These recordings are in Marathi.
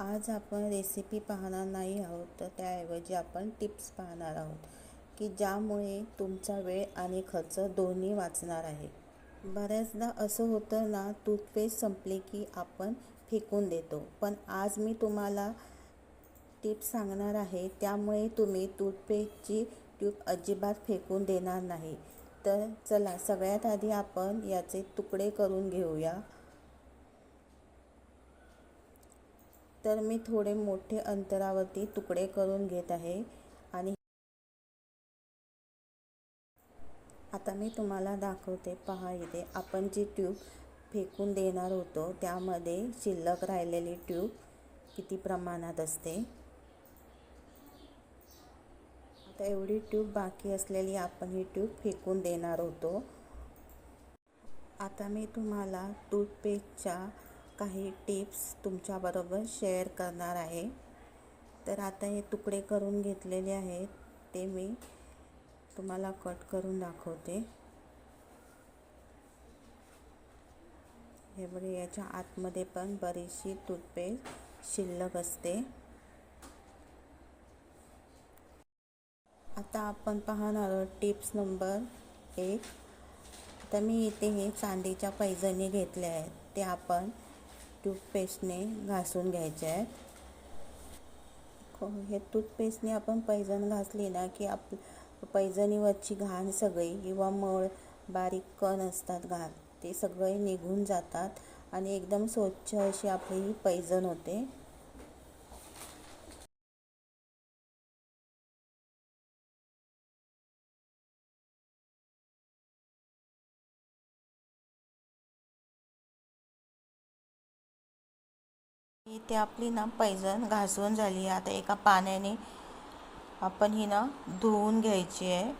आज आपण रेसिपी पाहणार नाही आहोत तर त्याऐवजी आपण टिप्स पाहणार आहोत की ज्यामुळे तुमचा वेळ आणि खर्च दोन्ही वाचणार आहे. बऱ्याचदा असं होतं ना टूथपेस्ट संपली की आपण फेकून देतो. पण आज मी तुम्हाला टिप्स सांगणार आहे त्यामुळे तुम्ही टूथपेस्टची ट्यूब अजिबात फेकून देणार नाही. तर चला सगळ्यात आधी आपण याचे तुकडे करून घेऊया. तर मी थोडे मोठे अंतरावरती तुकडे करून घेत आहे. आणि आता मी तुम्हाला दाखवते. पहा इथे आपण जी ट्यूब फेकून देणार होतो त्यामध्ये शिल्लक राहिलेली ट्यूब किती प्रमाणात असते. आता एवढी ट्यूब बाकी असलेली आपण ही ट्यूब फेकून देणार होतो. आता मी तुम्हाला टूथपेस्टच्या काही टिप्स तुमच्याबरोबर शेअर करणार आहे. तर आता हे तुकडे करून घेतलेले आहेत. ते मी तुम्हाला कट करून दाखवते. हे बघे याच्या आतमध्ये पण बरीचशी टूथपेस्ट शिल्लक असते. आता आपण पाहणार आहोत टिप्स नंबर एक. आता मी इथे हे चांदीच्या पैजणी घेतल्या आहेत. ते आपण टूथपेस्टने घासून घ्यायचे आहेत. हो, हे टूथपेस्टने आपण पैजण घासली ना की आप पैजणीवरची घाण सगळी किंवा मळ बारीक कण असतात घाण ते सगळे निघून जातात आणि एकदम स्वच्छ अशी आपली ही पैजण होते. इथे आपली ना पैजण घासून झाली आता एका पाण्याने आपण ही ना धुवून घ्यायची आहे.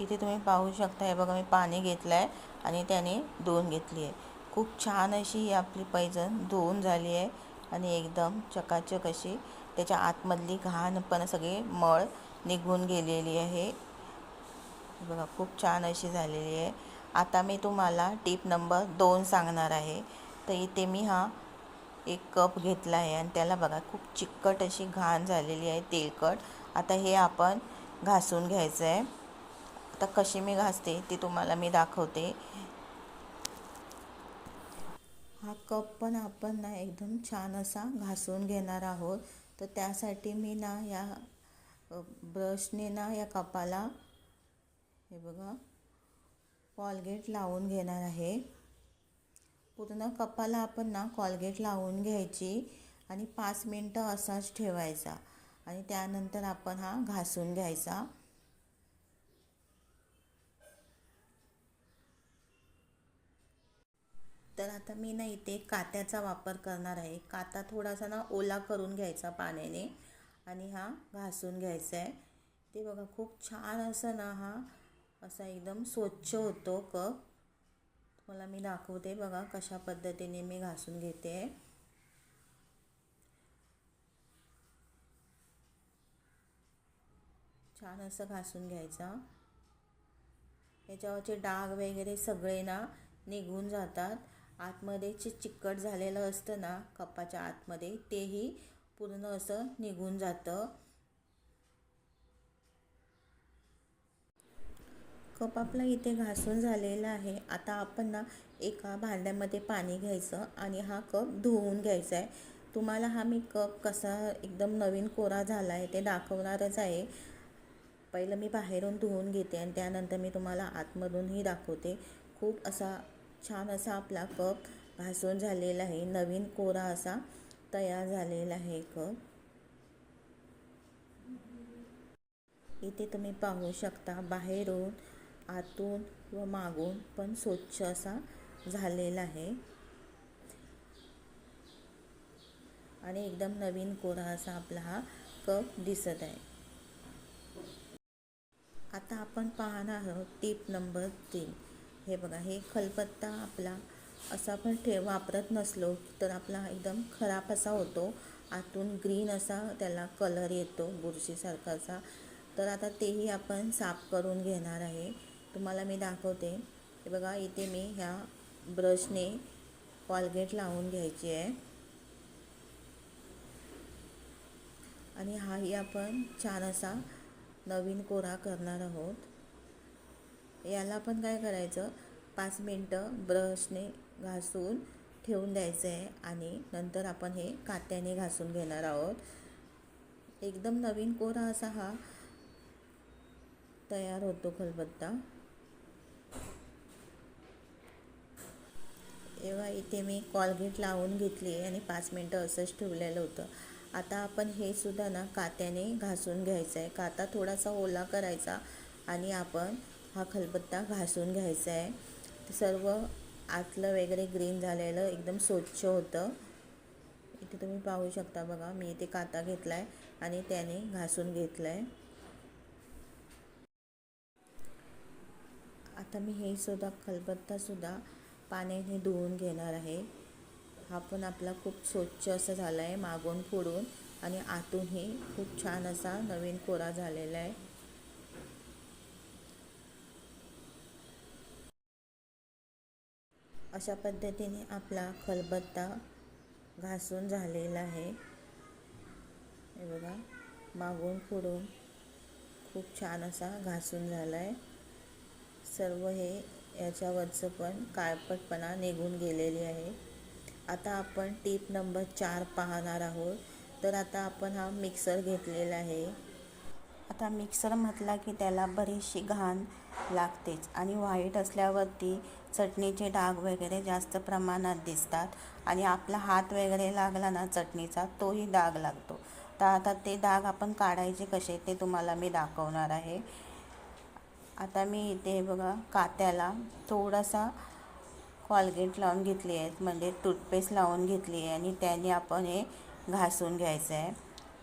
इथे तुम्ही पाहू शकता हे बघा मी पाणी घेतलं आहे आणि त्याने धुवून घेतली आहे. खूप छान अशी ही आपली पैजण धुवून झाली आहे आणि एकदम चकाचक अशी त्याच्या आतमधली घाण पण सगळी मळ निघून गेलेली आहे. बघा खूप छान अशी झालेली आहे. आता मी तुम्हाला टीप नंबर दोन सांगणार आहे. तर इथे मी हा एक कप घेतला आहे आणि त्याला बघा खूप चिकट अशी घाण झालेली आहे तेलकट. आता हे आपण घासून घ्यायचं आहे आता कशी मी घासते ती तुम्हाला मी दाखवते. हा कप पण आपण ना एकदम छान असा घासून घेणार आहोत. तर त्यासाठी मी ना या ब्रशने ना या कपाला हे बघा कॉलगेट लावून घेणार आहे. पूर्ण कपाला आपण ना कॉलगेट लावून घ्यायची आणि पाच मिनटं असाच ठेवायचा. आणि त्यानंतर आपण हा घासून घ्यायचा. तर आता मी ना इथे कात्याचा वापर करणार आहे. काता थोडासा ना ओला करून घ्यायचा पाण्याने आणि हा घासून घ्यायचा आहे ते बघा खूप छान असं ना हा असा एकदम स्वच्छ होतो कप. मला मी दाखवते बघा कशा पद्धतीने मी घासून घेते. छान असं घासून घ्यायचा. याच्यावरचे डाग वगैरे सगळे ना निघून जातात. आतमध्ये जे चिकट झालेलं असतं ना कपाच्या आतमध्ये तेही पूर्ण असं निघून जातं. कप आपला इथे घासून झालेला आहे. आता आपण ना एका भांड्यामध्ये पाणी घ्यायचं आणि हा कप धुवून घ्यायचा आहे. तुम्हाला हा मी कप कसा एकदम नवीन कोरा झाला आहे ते दाखवणारच आहे. पहिलं मी बाहेरून धुवून घेते आणि त्यानंतर मी तुम्हाला आतमधूनही दाखवते. खूप असा छान असा आपला कप घासून झालेला आहे. नवीन कोरा असा तयार झालेला आहे कप इथे तुम्ही पाहू शकता बाहेरून आतून व मागून पण स्वच्छ असा झालेला आहे. आणि एकदम नवीन कोरा असा आपला हा कप दिसत आहे. आता आपण पाहणार आहोत टीप नंबर तीन. हे बघा हे खलपत्ता आपला असा पण ठेव वापरत नसलो तर आपला एकदम खराब असा होतो. आतून ग्रीन असा त्याला कलर येतो बुरशीसारखा असा तर आता तेही आपण साफ करून घेणार आहे. तुम्हाला मी दाखवते. हे बघा इथे मी ह्या ब्रशने कॉलगेट लावून घ्यायची आहे. आणि हाही आपण छान असा नवीन कोरा करणार आहोत. याला पण काय करायचं? पाच मिनटं ब्रशने घासून ठेवून द्यायचं आहे आणि नंतर आपण हे कात्याने घासून घेणार आहोत. एकदम नवीन कोरा असा हा तयार होतो खलबत्ता. तेव्हा इथे मी कॉलगेट लावून घेतली आहे आणि पाच मिनटं असंच ठेवलेलं होतं. आता आपण हे सुद्धा ना कात्याने घासून घ्यायचं आहे काता थोडासा ओला करायचा आणि आपण हा खलबत्ता घासून घ्यायचा आहे सर्व आतलं वगैरे ग्रीन झालेलं एकदम स्वच्छ होतं. इथे तुम्ही पाहू शकता बघा मी इथे काता घेतला आहे आणि त्याने घासून घेतलं आहे आता मी हे सुद्धा खलबत्तासुद्धा पाण्याने धुवून घेणार आहे. हा पण आपला खूप स्वच्छ असा झाला आहे मागून फोडून आणि आतूनही खूप छान असा नवीन कोरा झालेला आहे. अशा पद्धतीने आपला खलबत्ता घासून झालेला आहे. हे बघा मागून फोडून खूप छान असा घासून झाला आहे सर्व हे याच्यावरचं पण काळपटपणा निघून गेलेली आहे. आता आपण टीप नंबर चार पाहणार आहोत. तर आता आपण हा मिक्सर घेतलेला आहे. आता मिक्सर म्हटला की त्याला बरीचशी घाण लागतेच आणि व्हाईट असल्यावरती चटणीचे डाग वगैरे जास्त प्रमाणात दिसतात आणि आपला हात वगैरे लागला ना चटणीचा तोही डाग लागतो. तर आता ते डाग आपण काढायचे कसे ते तुम्हाला मी दाखवणार आहे. आता मी इथे बघा कात्याला थोडासा कॉलगेट लावून घेतली आहे म्हणजे टूथपेस्ट लावून घेतली आहे आणि त्याने आपण हे घासून घ्यायचं आहे.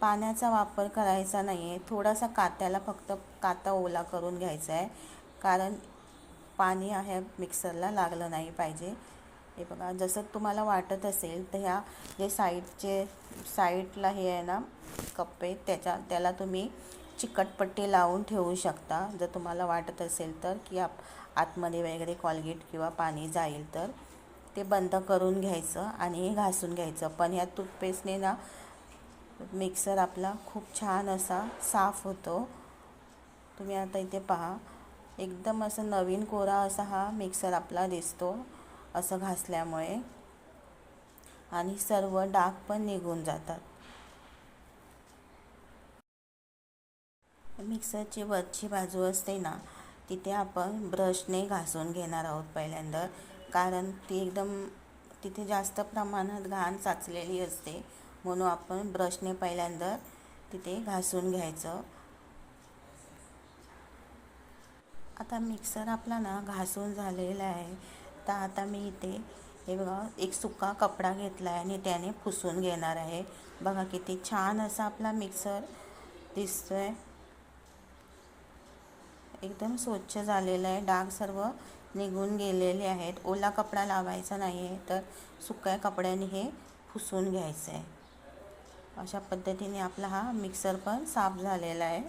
पाण्याचा वापर करायचा नाही आहे थोडासा कात्याला फक्त काता ओला करून घ्यायचा आहे कारण पाणी आहे मिक्सरला लागलं नाही पाहिजे. हे बघा जसं तुम्हाला वाटत असेल तर ह्या जे साईडचे साईडला हे आहे ना कप्पे त्याच्या त्याला तुम्ही चिकटपट्टी लावून ठेवू शकता. जर तुम्हाला वाटत असेल तर की आप आतमध्ये वगैरे कॉलगेट किंवा पाणी जाईल तर ते बंद करून घ्यायचं आणि घासून घ्यायचं. पण ह्या टूथपेस्टने ना मिक्सर आपला खूप छान असा साफ होतो. तुम्ही आता इथे पहा. एकदम असं नवीन कोरा असा हा मिक्सर आपला दिसतो असं घासल्यामुळे. आणि सर्व डाग पण निघून जातात. मिक्सरची वरची बाजू असते ना तिथे आपण ब्रशने घासून घेणार आहोत पहिल्यांदा. कारण ती एकदम तिथे जास्त प्रमाणात घाण साचलेली असते. म्हणून आपण ब्रशने पहिल्यांदा तिथे घासून घ्यायचं. आता मिक्सर आपला ना घासून झालेला आहे. तर आता मी इथे हे बघा एक सुका कपडा घेतला आहे आणि त्याने पुसून घेणार आहे. बघा किती छान असा आपला मिक्सर दिसतो आहे एकदम स्वच्छ झालेलं आहे. डाग सर्व निघून गेलेले आहेत. ओला कपडा लावायचा नाही आहे तर सुक्या कपड्याने हे पुसून घ्यायचं आहे अशा पद्धतीने आपला हा मिक्सर पण साफ झालेला आहे.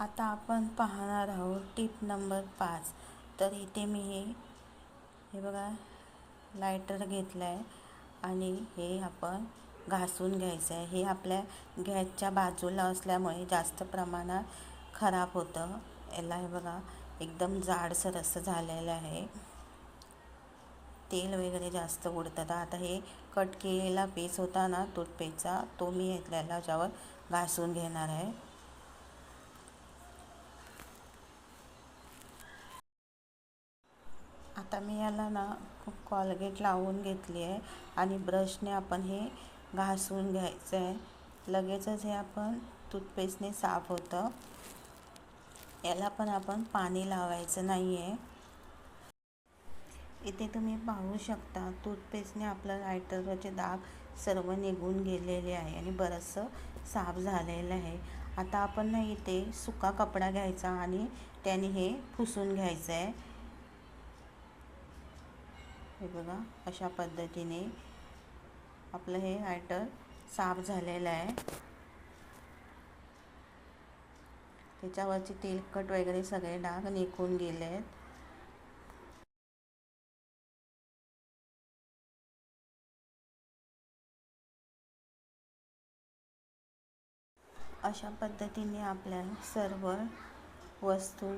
आता आपण पाहणार आहोत टिप नंबर पाच. तर इथे मी हे हे बघा लायटर घेतलं आहे आणि हे आपण घासून घ्यायचं आहे हे आपल्या गॅसच्या बाजूला असल्यामुळे जास्त प्रमाणात खराब होतं. याला हे बघा एकदम जाडसर असं झालेलं आहे. तेल वगैरे जास्त उडतं. आता हे कट केलेला पीस होता ना टूथपेस्टचा तो मी घेतलेला ज्यावर घासून घेणार आहे. आता मी याला ना खूप कॉलगेट लावून घेतली आहे आणि ब्रशने आपण हे घासून घ्यायचं आहे लगेचच हे आपण टूथपेस्टने साफ होतं. याला पण आपण पाणी लावायचं नाही आहे इथे तुम्ही पाहू शकता टूथपेस्टने आपलं रायटरचे दाग सर्व निघून गेलेले आहे आणि बरंचसं साफ झालेलं आहे. आता आपण ना इथे सुका कपडा घ्यायचा आणि त्याने हे पुसून घ्यायचं आहे हे बघा अशा पद्धतीने आपलं हे लायटर साफ झालेलं आहे. त्याच्यावरचे तेलकट वगैरे सगळे डाग निघून गेले आहेत अशा पद्धतीने आपल्या सर्व वस्तू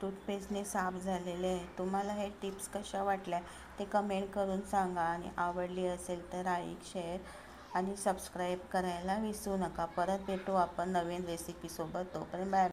टूथपेस्टने साफ झालेले आहे तुम्हाला हे टिप्स कशा वाटल्या? ते कमेंट करून सांगा आणि आवडली असेल तर लाईक शेअर आणि सबस्क्राईब करायला विसरू नका. परत भेटू आपण नवीन रेसिपीसोबत तोपर्यंत बाय